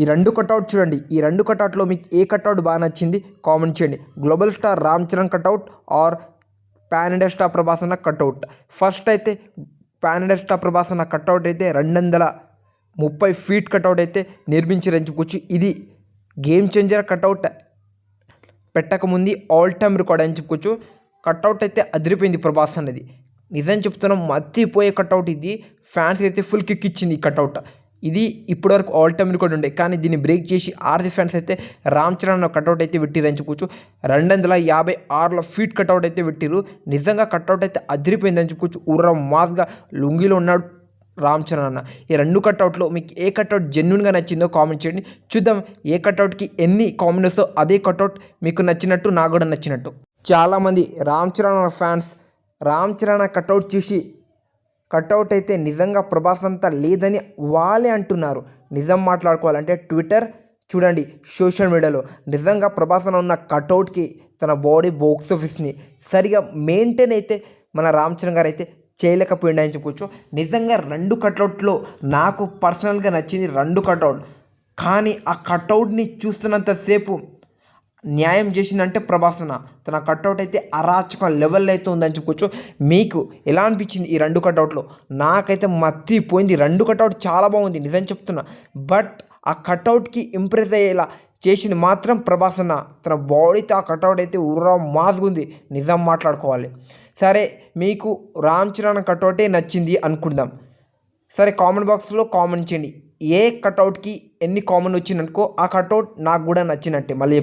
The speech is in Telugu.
ఈ రెండు కటౌట్ చూడండి. ఈ రెండు కటౌట్లో మీకు ఏ కటౌట్ బాగా నచ్చింది కామెంట్ చేయండి. Global star Ram Charan cutout or pan India star Prabhas అన్న కటౌట్. ఫస్ట్ అయితే పాన్ ఇండియా స్టార్ ప్రభాస్ అన్న కటౌట్ అయితే రెండు వందల ముప్పై ఫీట్ కట్అవుట్ అయితే నిర్మించారని చెప్పుకోవచ్చు ఇది గేమ్ చేంజర్ కటౌట్ పెట్టకముందు ఆల్ టైమ్ రికార్డ్ అని చెప్పుకోవచ్చు కట్అవుట్ అయితే అదిరిపోయింది ప్రభాస్ అన్నది. నిజం చెప్తున్నాం మత్తిపోయే కటౌట్ ఇది. ఫ్యాన్స్ అయితే ఫుల్ కిక్ ఇచ్చింది ఈ కట్అవుట్ ఇది ఇప్పటివరకు ఆల్ టైమ్ రికార్డ్ ఉండే. కానీ దీన్ని బ్రేక్ చేసి ఆర్సీ ఫ్యాన్స్ అయితే రామ్ చరణ్ అన్న కట్అవుట్ అయితే పెట్టిరు చెప్పుకోవచ్చు రెండు వందల యాభై ఆరులో ఫీట్ కట్అవుట్ అయితే పెట్టిరు నిజంగా కట్అవుట్ అయితే అదిరిపోయింది అని చెప్పుకోవచ్చు ఉర్ర మాస్గా లుంగిలో ఉన్నాడు రామ్ చరణ్ అన్న ఈ రెండు కట్అవుట్లో మీకు ఏ కట్అవుట్ జెన్యున్గా నచ్చిందో కామెంట్ చేయండి. చూద్దాం ఏ కట్అవుట్కి ఎన్ని కామెంట్స్ అదే కట్అవుట్ మీకు నచ్చినట్టు నాకు కూడా నచ్చినట్టు. చాలామంది రామ్ చరణ్ ఫ్యాన్స్ రామ్ చరణ్ కట్అవుట్ చూసి కట్అవుట్ అయితే నిజంగా ప్రభాస్ అంతా లేదని వాళ్ళే అంటున్నారు. నిజం మాట్లాడుకోవాలంటే ట్విట్టర్ చూడండి సోషల్ మీడియాలో నిజంగా ప్రభాసన ఉన్న కట్అవుట్కి తన బాడీ బాక్స్ ఆఫీస్ని సరిగా మెయింటైన్ అయితే మన రామ్ చరణ్ గారు అయితే చేయలేకపోయిండు అని చెప్పుకోవచ్చు నిజంగా రెండు కట్అవుట్లో నాకు పర్సనల్గా నచ్చింది రెండు కట్అవుట్. కానీ ఆ కట్అవుట్ని చూస్తున్నంతసేపు న్యాయం చేసిందంటే ప్రభాసన తన కట్అవుట్ అయితే అరాచకం లెవెల్ అయితే ఉందని చెప్పుకోవచ్చు. మీకు ఎలా అనిపించింది ఈ రెండు కట్అవుట్లో నాకైతే మత్తిపోయింది రెండు కట్అవుట్ చాలా బాగుంది నిజం చెప్తున్నా. బట్ ఆ కట్అవుట్కి ఇంప్రెస్ అయ్యేలా చేసింది మాత్రం ప్రభాస్ తన బాడీతో ఆ కట్అవుట్ అయితే ఉర్రా మాసుగుంది నిజం మాట్లాడుకోవాలి. సరే మీకు రామ్ చరణ్ కట్అవుటే నచ్చింది అనుకుందాం. సరే కామెంట్ బాక్స్లో కామెంట్ చేయండి. ఏ కట్అవుట్కి ఎన్ని కామెంట్ వచ్చిందనుకో ఆ కట్అవుట్ నాకు కూడా నచ్చినట్టే. మళ్ళీ